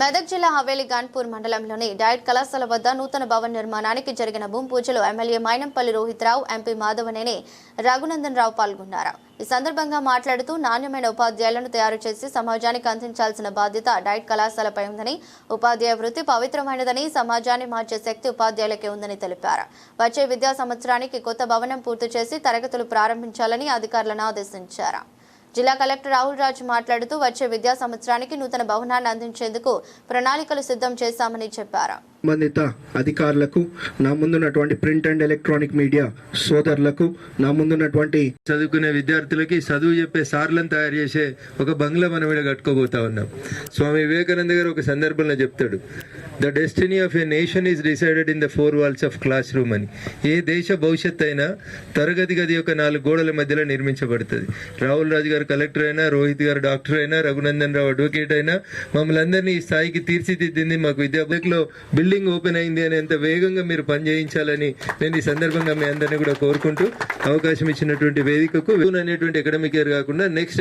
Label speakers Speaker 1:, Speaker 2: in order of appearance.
Speaker 1: మెదక్ జిల్లా హవేలి గాన్పూర్ మండలంలోని డయట్ కళాశాల వద్ద నూతన భవన నిర్మాణానికి జరిగిన భూమి పూజలో ఎమ్మెల్యే మైనంపల్లి రోహిత్ రావు ఎంపీ మాధవనేని రఘునందన్ రావు పాల్గొన్నారు. ఈ సందర్భంగా మాట్లాడుతూ నాణ్యమైన ఉపాధ్యాయులను తయారు చేసి సమాజానికి అందించాల్సిన బాధ్యత డైట్ కళాశాలపై ఉందని ఉపాధ్యాయ వృత్తి పవిత్రమైనదని సమాజాన్ని మార్చే శక్తి ఉపాధ్యాయులకే ఉందని తెలిపారు. వచ్చే విద్యా సంవత్సరానికి కొత్త భవనం పూర్తి చేసి తరగతులు ప్రారంభించాలని అధికారులను ఆదేశించారు. జిల్లా కలెక్టర్ రాహుల్ రాజ్ మాట్లాడుతూ వచ్చే విద్యా సంవత్సరానికి నూతన భవనాన్ని అందించేందుకు ప్రణాళికలు సిద్ధం చేశామని చెప్పారు.
Speaker 2: సంబంధిత అధికారులకు నా ముందున్నటువంటి ప్రింట్ అండ్ ఎలక్ట్రానిక్ మీడియా సోదరులకు నా ముందున్నటువంటి
Speaker 3: చదువుకునే విద్యార్థులకి చదువు చెప్పే సార్లను తయారు చేసే ఒక బంగ్లా మనం ఇలా కట్టుకోబోతా ఉన్నాం. స్వామి వివేకానంద గారు ఒక సందర్భంలో చెప్తాడు. The destiny of a nation is decided in the four walls of classroom అని. ఏ దేశ భవిష్యత్ అయినా తరగతి గది యొక్క నాలుగు గోడల మధ్యలో నిర్మించబడుతుంది. రాహుల్ రాజు గారు కలెక్టర్ అయినా రోహిత్ గారు డాక్టర్ అయినా రఘునందన్ రావు అడ్వకేట్ అయినా మమ్మల్ని అందరినీ ఈ స్థాయికి తీర్చిదిద్దింది మాకు విద్యార్థులలో బిల్డింగ్ ఓపెన్ అయింది అని ఎంత వేగంగా మీరు పని చేయించాలని నేను ఈ సందర్భంగా మీ అందరినీ కూడా కోరుకుంటూ అవకాశం ఇచ్చినటువంటి వేదికకు అనేటువంటి అకాడమిక్ ఇయర్ కాకుండా నెక్స్ట్